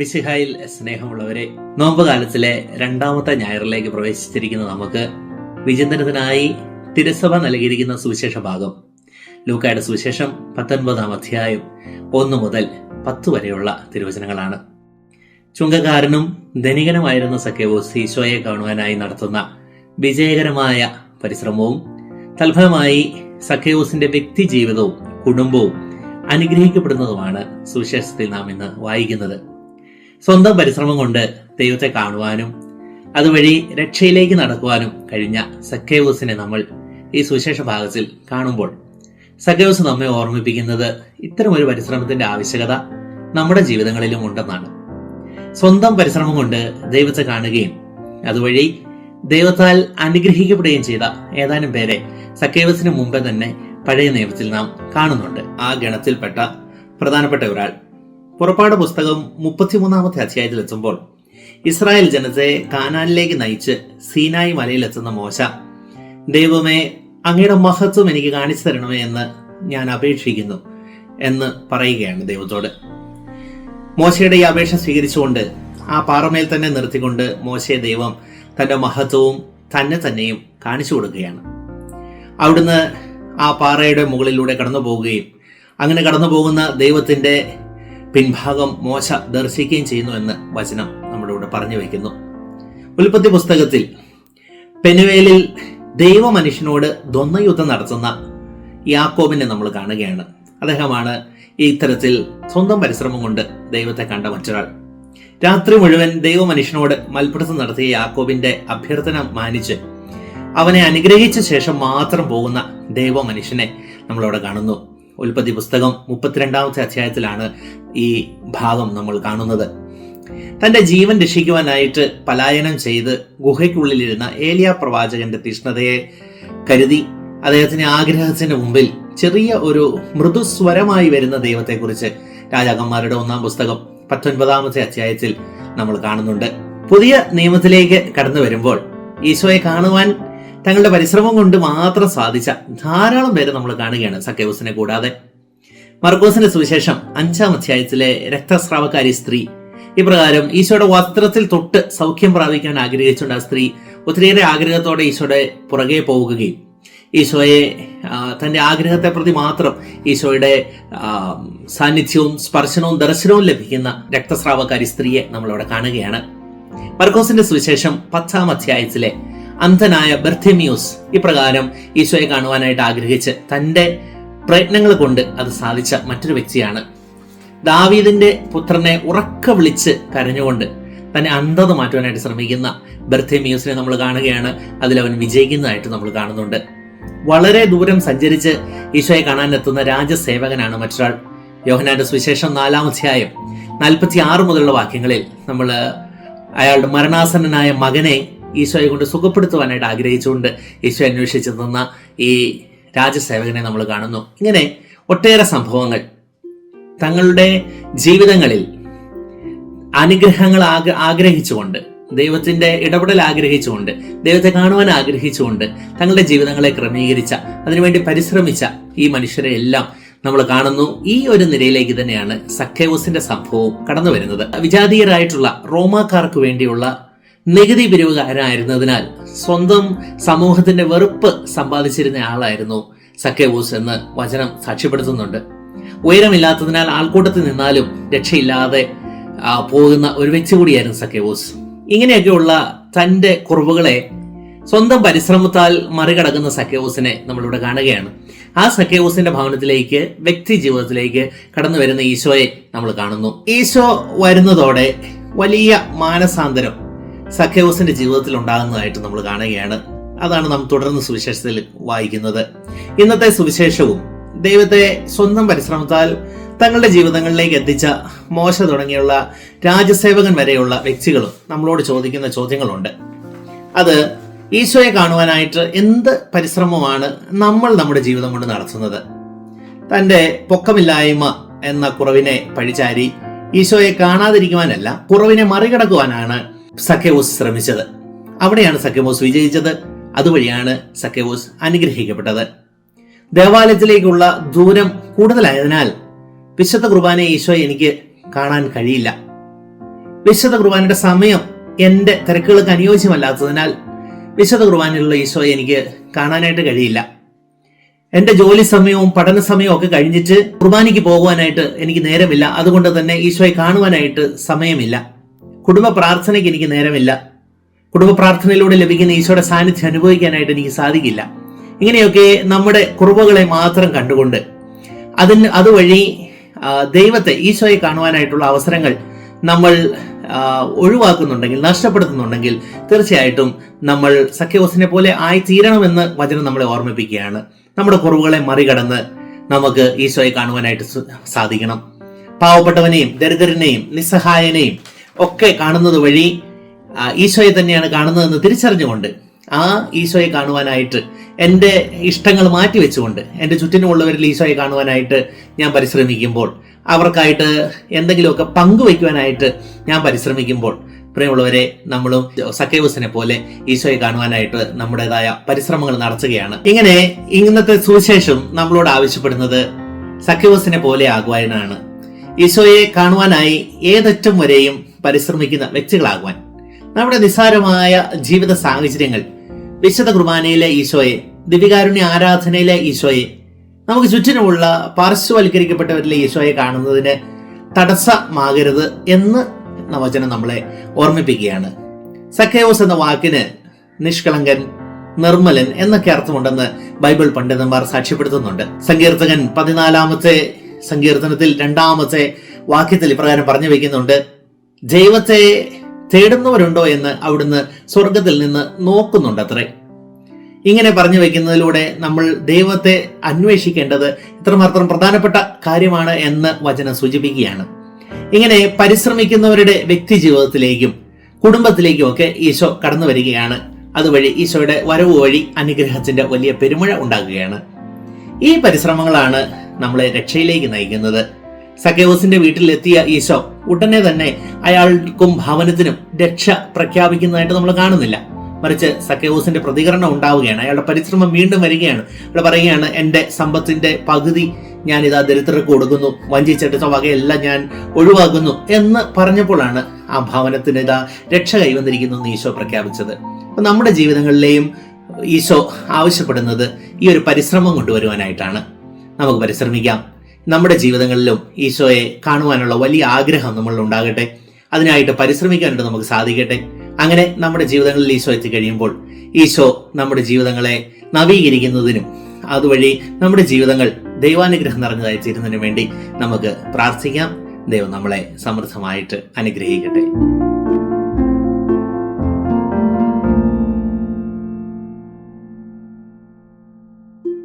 മിശിഹായിൽ സ്നേഹമുള്ളവരെ നോമ്പ് കാലത്തിലെ രണ്ടാമത്തെ ഞായറിലേക്ക് പ്രവേശിച്ചിരിക്കുന്ന നമുക്ക് വിചിന്തനത്തിനായി തിരുസഭ നൽകിയിരിക്കുന്ന സുവിശേഷ ഭാഗം. ലൂക്കായുടെ സുവിശേഷം പത്തൊൻപതാം അധ്യായം ഒന്ന് മുതൽ പത്ത് വരെയുള്ള തിരുവചനങ്ങളാണ്. ചുങ്കക്കാരനും ധനികനുമായിരുന്ന സഖ്യവോസ് ഈശോയെ കാണുവാനായി നടത്തുന്ന വിജയകരമായ പരിശ്രമവും തൽഫലമായി സഖ്യവോസിന്റെ വ്യക്തി ജീവിതവും കുടുംബവും അനുഗ്രഹിക്കപ്പെടുന്നതുമാണ് സുവിശേഷത്തിൽ നാം ഇന്ന് വായിക്കുന്നത്. സ്വന്തം പരിശ്രമം കൊണ്ട് ദൈവത്തെ കാണുവാനും അതുവഴി രക്ഷയിലേക്ക് നടക്കുവാനും കഴിഞ്ഞ സക്കേവൂസിനെ നമ്മൾ ഈ സുവിശേഷ ഭാഗത്തിൽ കാണുമ്പോൾ സക്കേവൂസ് നമ്മെ ഓർമ്മിപ്പിക്കുന്നത് ഇത്തരമൊരു പരിശ്രമത്തിന്റെ ആവശ്യകത നമ്മുടെ ജീവിതങ്ങളിലും ഉണ്ടെന്നാണ്. സ്വന്തം പരിശ്രമം കൊണ്ട് ദൈവത്തെ കാണുകയും അതുവഴി ദൈവത്താൽ അനുഗ്രഹിക്കപ്പെടുകയും ചെയ്ത ഏതാനും പേരെ സക്കേവസിന് മുമ്പേ തന്നെ പഴയ നിയമത്തിൽ നാം കാണുന്നുണ്ട്. ആ ഗണത്തിൽപ്പെട്ട പ്രധാനപ്പെട്ട ഒരാൾ പുറപ്പാട് പുസ്തകം മുപ്പത്തിമൂന്നാമത്തെ അധ്യായത്തിൽ എത്തുമ്പോൾ ഇസ്രായേൽ ജനത്തെ കാനാനിലേക്ക് നയിച്ച് സീനായി മലയിലെത്തുന്ന മോശ ദൈവമേ അങ്ങയുടെ മഹത്വം എനിക്ക് കാണിച്ചു തരണമേ എന്ന് ഞാൻ അപേക്ഷിക്കുന്നു എന്ന് പറയുകയാണ് ദൈവത്തോട്. മോശയുടെ ഈ അപേക്ഷ സ്വീകരിച്ചുകൊണ്ട് ആ പാറമേൽ തന്നെ നിർത്തിക്കൊണ്ട് മോശയെ ദൈവം തന്റെ മഹത്വവും തന്നെ തന്നെയും കാണിച്ചു കൊടുക്കുകയാണ്. അവിടുന്ന് ആ പാറയുടെ മുകളിലൂടെ കടന്നു പോവുകയും അങ്ങനെ കടന്നു പോകുന്ന ദൈവത്തിന്റെ പിൻഭാഗം മോശ ദർശിക്കുകയും ചെയ്യുന്നു എന്ന് വചനം നമ്മുടെ ഇവിടെ പറഞ്ഞു വയ്ക്കുന്നു. ഉൽപ്പത്തി പുസ്തകത്തിൽ പെനുവേലിൽ ദൈവ മനുഷ്യനോട് ദ്വന്ദ്വയുദ്ധം നടത്തുന്ന യാക്കോബിനെ നമ്മൾ കാണുകയാണ്. അദ്ദേഹമാണ് ഈ ഇത്തരത്തിൽ സ്വന്തം പരിശ്രമം കൊണ്ട് ദൈവത്തെ കണ്ട മറ്റൊരാൾ. രാത്രി മുഴുവൻ ദൈവ മനുഷ്യനോട് മൽപ്പിടുത്തം നടത്തിയ യാക്കോബിന്റെ അഭ്യർത്ഥന മാനിച്ച് അവനെ അനുഗ്രഹിച്ച ശേഷം മാത്രം പോകുന്ന ദൈവ മനുഷ്യനെ നമ്മളവിടെ കാണുന്നു. ഉൽപ്പത്തി പുസ്തകം മുപ്പത്തിരണ്ടാമത്തെ അധ്യായത്തിലാണ് ഈ ഭാഗം നമ്മൾ കാണുന്നത്. തന്റെ ജീവൻ രക്ഷിക്കുവാനായിട്ട് പലായനം ചെയ്ത് ഗുഹയ്ക്കുള്ളിലിരുന്ന ഏലിയ പ്രവാചകന്റെ തീഷ്ണതയെ കരുതി അദ്ദേഹത്തിന്റെ ആഗ്രഹത്തിന് മുമ്പിൽ ചെറിയ ഒരു മൃദുസ്വരമായി വരുന്ന ദൈവത്തെക്കുറിച്ച് രാജാക്കന്മാരുടെ ഒന്നാം പുസ്തകം പത്തൊൻപതാമത്തെ അധ്യായത്തിൽ നമ്മൾ കാണുന്നുണ്ട്. പുതിയ നിയമത്തിലേക്ക് കടന്നു വരുമ്പോൾ ഈശോയെ കാണുവാൻ തങ്ങളുടെ പരിശ്രമം കൊണ്ട് മാത്രം സാധിച്ച ധാരാളം പേര് നമ്മൾ കാണുകയാണ് സക്കേവസിനെ കൂടാതെ. മർക്കോസിന്റെ സുവിശേഷം അഞ്ചാം അധ്യായത്തിലെ രക്തസ്രാവക്കാരി സ്ത്രീ. ഇപ്രകാരം ഈശോയുടെ വസ്ത്രത്തിൽ തൊട്ട് സൗഖ്യം പ്രാപിക്കാൻ ആഗ്രഹിച്ചുകൊണ്ട് ആ സ്ത്രീ ഒത്തിരിയേറെ ആഗ്രഹത്തോടെ ഈശോയുടെ പുറകെ പോവുകയും ഈശോയെ തന്റെ ആഗ്രഹത്തെ പ്രതി മാത്രം ഈശോയുടെ സാന്നിധ്യവും സ്പർശനവും ദർശനവും ലഭിക്കുന്ന രക്തസ്രാവക്കാരി സ്ത്രീയെ നമ്മളവിടെ കാണുകയാണ്. മർക്കോസിന്റെ സുവിശേഷം പത്താം അധ്യായത്തിലെ അന്ധനായ ബർത്തിമ്യൂസ് ഇപ്രകാരം ഈശോയെ കാണുവാനായിട്ട് ആഗ്രഹിച്ച് തന്റെ പ്രയത്നങ്ങൾ കൊണ്ട് അത് സാധിച്ച മറ്റൊരു വ്യക്തിയാണ്. ദാവീദിന്റെ പുത്രനെ ഉറക്ക വിളിച്ച് കരഞ്ഞുകൊണ്ട് തന്നെ അന്ധത മാറ്റുവാനായിട്ട് ശ്രമിക്കുന്ന ബർത്തിമ്യൂസിനെ നമ്മൾ കാണുകയാണ്. അതിൽ അവൻ വിജയിക്കുന്നതായിട്ട് നമ്മൾ കാണുന്നുണ്ട്. വളരെ ദൂരം സഞ്ചരിച്ച് ഈശോയെ കാണാനെത്തുന്ന രാജസേവകനാണ് മറ്റൊരാൾ. യോഹനാന്റെ സുവിശേഷം നാലാം അധ്യായം നാൽപ്പത്തി ആറ് മുതലുള്ള വാക്യങ്ങളിൽ നമ്മൾ അയാളുടെ മരണാസന്നനായ മകനെ ഈശോയെ കൊണ്ട് സുഖപ്പെടുത്തുവാനായിട്ട് ആഗ്രഹിച്ചുകൊണ്ട് ഈശോ അന്വേഷിച്ച് നിന്ന ഈ രാജസേവകനെ നമ്മൾ കാണുന്നു. ഇങ്ങനെ ഒട്ടേറെ സംഭവങ്ങൾ തങ്ങളുടെ ജീവിതങ്ങളിൽ അനുഗ്രഹങ്ങൾ ആഗ്ര ആഗ്രഹിച്ചുകൊണ്ട് ദൈവത്തിന്റെ ഇടപെടൽ ആഗ്രഹിച്ചുകൊണ്ട് ദൈവത്തെ കാണുവാൻ ആഗ്രഹിച്ചുകൊണ്ട് തങ്ങളുടെ ജീവിതങ്ങളെ ക്രമീകരിച്ച അതിനുവേണ്ടി പരിശ്രമിച്ച ഈ മനുഷ്യരെ എല്ലാം നമ്മൾ കാണുന്നു. ഈ ഒരു നിലയിലേക്ക് തന്നെയാണ് സക്കേവസിന്റെ സംഭവവും കടന്നു വരുന്നത് വിജാതീയരായിട്ടുള്ള റോമാക്കാർക്ക് വേണ്ടിയുള്ള നികുതി പിരിവുകാരനായിരുന്നതിനാൽ സ്വന്തം സമൂഹത്തിന്റെ വെറുപ്പ് സമ്പാദിച്ചിരുന്ന ആളായിരുന്നു സക്കേവൂസ് എന്ന് വചനം സാക്ഷ്യപ്പെടുത്തുന്നുണ്ട്. ഉയരമില്ലാത്തതിനാൽ ആൾക്കൂട്ടത്തിൽ നിന്നാലും രക്ഷയില്ലാതെ പോകുന്ന ഒരു വ്യക്തി കൂടിയായിരുന്നു സക്കേവൂസ്. ഇങ്ങനെയൊക്കെയുള്ള തന്റെ കുറവുകളെ സ്വന്തം പരിശ്രമത്താൽ മറികടക്കുന്ന സക്കേവൂസിനെ നമ്മളിവിടെ കാണുകയാണ്. ആ സക്കേവൂസിന്റെ ഭവനത്തിലേക്ക് വ്യക്തി ജീവിതത്തിലേക്ക് കടന്നു വരുന്ന ഈശോയെ നമ്മൾ കാണുന്നു. ഈശോ വരുന്നതോടെ വലിയ മാനസാന്തരം സക്കേവൂസിന്റെ ജീവിതത്തിൽ ഉണ്ടാകുന്നതായിട്ട് നമ്മൾ കാണുകയാണ്. അതാണ് നാം തുടർന്ന് സുവിശേഷത്തിൽ വായിക്കുന്നത്. ഇന്നത്തെ സുവിശേഷവും ദൈവത്തെ സ്വന്തം പരിശ്രമത്താൽ തങ്ങളുടെ ജീവിതങ്ങളിലേക്ക് എത്തിച്ച മോശ തുടങ്ങിയുള്ള രാജസേവകൻ വരെയുള്ള വ്യക്തികളും നമ്മളോട് ചോദിക്കുന്ന ചോദ്യങ്ങളുണ്ട്. അത് ഈശോയെ കാണുവാനായിട്ട് എന്ത് പരിശ്രമമാണ് നമ്മൾ നമ്മുടെ ജീവിതം കൊണ്ട് നടത്തുന്നത്? തന്റെ പൊക്കമില്ലായ്മ എന്ന കുറവിനെ പഴിചാരി ഈശോയെ കാണാതിരിക്കുവാനല്ല കുറവിനെ മറികടക്കുവാനാണ് സഖ്യവൂസ് ശ്രമിച്ചത്. അവിടെയാണ് സഖ്യവോസ് വിജയിച്ചത്. അതുവഴിയാണ് സഖ്യവോസ് അനുഗ്രഹിക്കപ്പെട്ടത്. ദേവാലയത്തിലേക്കുള്ള ദൂരം കൂടുതലായതിനാൽ വിശുദ്ധ കുർബാനയെ ഈശോ എനിക്ക് കാണാൻ കഴിയില്ല. വിശുദ്ധ കുർബാനയുടെ സമയം എന്റെ തിരക്കുകൾക്ക് അനുയോജ്യമല്ലാത്തതിനാൽ വിശുദ്ധ കുർബാനയിലുള്ള ഈശോയെ എനിക്ക് കാണാനായിട്ട് കഴിയില്ല. എന്റെ ജോലി സമയവും പഠന സമയവും ഒക്കെ കഴിഞ്ഞിട്ട് കുർബാനയ്ക്ക് പോകുവാനായിട്ട് എനിക്ക് നേരമില്ല. അതുകൊണ്ട് തന്നെ ഈശോയെ കാണുവാനായിട്ട് സമയമില്ല. കുടുംബ പ്രാർത്ഥനയ്ക്ക് എനിക്ക് നേരമില്ല. കുടുംബ പ്രാർത്ഥനയിലൂടെ ലഭിക്കുന്ന ഈശോയുടെ സാന്നിധ്യം അനുഭവിക്കാനായിട്ട് എനിക്ക് സാധിക്കില്ല. ഇങ്ങനെയൊക്കെ നമ്മുടെ കുറവുകളെ മാത്രം കണ്ടുകൊണ്ട് അതിന് അതുവഴി ദൈവത്തെ ഈശോയെ കാണുവാനായിട്ടുള്ള അവസരങ്ങൾ നമ്മൾ ഒഴിവാക്കുന്നുണ്ടെങ്കിൽ നഷ്ടപ്പെടുത്തുന്നുണ്ടെങ്കിൽ തീർച്ചയായിട്ടും നമ്മൾ സഖ്യവസിനെ പോലെ ആയി തീരണമെന്ന് വചനം നമ്മളെ ഓർമ്മിപ്പിക്കുകയാണ്. നമ്മുടെ കുറവുകളെ മറികടന്ന് നമുക്ക് ഈശോയെ കാണുവാനായിട്ട് സാധിക്കണം. പാവപ്പെട്ടവനെയും ദരിദ്രനെയും നിസ്സഹായനെയും ഒക്കെ കാണുന്നത് വഴി ഈശോയെ തന്നെയാണ് കാണുന്നതെന്ന് തിരിച്ചറിഞ്ഞുകൊണ്ട് ആ ഈശോയെ കാണുവാനായിട്ട് എന്റെ ഇഷ്ടങ്ങൾ മാറ്റി വെച്ചുകൊണ്ട് എന്റെ ചുറ്റിനുമുള്ളവരിൽ ഈശോയെ കാണുവാനായിട്ട് ഞാൻ പരിശ്രമിക്കുമ്പോൾ അവർക്കായിട്ട് എന്തെങ്കിലുമൊക്കെ പങ്കുവയ്ക്കുവാനായിട്ട് ഞാൻ പരിശ്രമിക്കുമ്പോൾ പ്രിയമുള്ളവരെ നമ്മളും സക്കേവസിനെ പോലെ ഈശോയെ കാണുവാനായിട്ട് നമ്മുടേതായ പരിശ്രമങ്ങൾ നടത്തുകയാണ്. ഇങ്ങനെ ഇന്നത്തെ സുവിശേഷം നമ്മളോട് ആവശ്യപ്പെടുന്നത് സക്കേവസിനെ പോലെ ആകുവാനാണ്. ഈശോയെ കാണുവാനായി ഏതറ്റം വരെയും പരിശ്രമിക്കുന്ന വ്യക്തികളാകുവാൻ. നമ്മുടെ നിസ്സാരമായ ജീവിത സാഹചര്യങ്ങൾ വിശുദ്ധ കുർബാനയിലെ ഈശോയെ ദിവ്യകാരുണ്യ ആരാധനയിലെ ഈശോയെ നമുക്ക് ചുറ്റിനുമുള്ള പാർശ്വവൽക്കരിക്കപ്പെട്ടവരിലെ ഈശോയെ കാണുന്നതിന് തടസ്സമാകരുത് എന്ന് നവചനം നമ്മളെ ഓർമ്മിപ്പിക്കുകയാണ്. സഖേവസ് എന്ന വാക്കിന് നിഷ്കളങ്കൻ നിർമ്മലൻ എന്നൊക്കെ അർത്ഥമുണ്ടെന്ന് ബൈബിൾ പണ്ഡിതന്മാർ സാക്ഷ്യപ്പെടുത്തുന്നുണ്ട്. സങ്കീർത്തകൻ പതിനാലാമത്തെ സങ്കീർത്തനത്തിൽ രണ്ടാമത്തെ വാക്യത്തിൽ ഇപ്രകാരം പറഞ്ഞു വെക്കുന്നുണ്ട് ദൈവത്തെ തേടുന്നവരുണ്ടോ എന്ന് അവിടുന്ന് സ്വർഗത്തിൽ നിന്ന് നോക്കുന്നുണ്ട് അത്രേ ഇങ്ങനെ പറഞ്ഞു വെക്കുന്നതിലൂടെ നമ്മൾ ദൈവത്തെ അന്വേഷിക്കേണ്ടത് ഇത്രമാത്രം പ്രധാനപ്പെട്ട കാര്യമാണ് എന്ന് വചനം സൂചിപ്പിക്കുകയാണ്. ഇങ്ങനെ പരിശ്രമിക്കുന്നവരുടെ വ്യക്തി ജീവിതത്തിലേക്കും കുടുംബത്തിലേക്കും ഒക്കെ ഈശോ കടന്നു വരികയാണ്. അതുവഴി ഈശോയുടെ വരവ് വഴി അനുഗ്രഹത്തിന്റെ വലിയ പെരുമഴ ഉണ്ടാകുകയാണ്. ഈ പരിശ്രമങ്ങളാണ് നമ്മളെ രക്ഷയിലേക്ക് നയിക്കുന്നത്. സക്കേവസിന്റെ വീട്ടിലെത്തിയ ഈശോ ഉടനെ തന്നെ അയാൾക്കും ഭവനത്തിനും രക്ഷ പ്രഖ്യാപിക്കുന്നതായിട്ട് നമ്മൾ കാണുന്നില്ല. മറിച്ച് സക്കേവൂസിന്റെ പ്രതികരണം ഉണ്ടാവുകയാണ്. അയാളുടെ പരിശ്രമം വീണ്ടും വരികയാണ്. ഇവിടെ പറയുകയാണ് എന്റെ സമ്പത്തിന്റെ പകുതി ഞാൻ ഇതാ ദരിദ്രർക്ക് കൊടുക്കുന്നു. വഞ്ചിച്ചിട്ട് വകയെല്ലാം ഞാൻ ഒഴിവാക്കുന്നു. എന്ന് പറഞ്ഞപ്പോഴാണ് ആ ഭവനത്തിന് ഇതാ രക്ഷ കൈവന്നിരിക്കുന്നു എന്ന് ഈശോ പ്രഖ്യാപിച്ചത്. അപ്പൊ നമ്മുടെ ജീവിതങ്ങളിലെയും ഈശോ ആവശ്യപ്പെടുന്നത് ഈ ഒരു പരിശ്രമം കൊണ്ടുവരുവാനായിട്ടാണ്. നമുക്ക് പരിശ്രമിക്കാം. നമ്മുടെ ജീവിതങ്ങളിലും ഈശോയെ കാണുവാനുള്ള വലിയ ആഗ്രഹം നമ്മളിൽ ഉണ്ടാകട്ടെ. അതിനായിട്ട് പരിശ്രമിക്കാനായിട്ട് നമുക്ക് സാധിക്കട്ടെ. അങ്ങനെ നമ്മുടെ ജീവിതങ്ങളിൽ ഈശോ എത്തിക്കഴിയുമ്പോൾ ഈശോ നമ്മുടെ ജീവിതങ്ങളെ നവീകരിക്കുന്നതിനും അതുവഴി നമ്മുടെ ജീവിതങ്ങൾ ദൈവാനുഗ്രഹം നിറഞ്ഞതായി തീരുന്നതിനു വേണ്ടി നമുക്ക് പ്രാർത്ഥിക്കാം. ദൈവം നമ്മളെ സമൃദ്ധമായിട്ട് അനുഗ്രഹിക്കട്ടെ.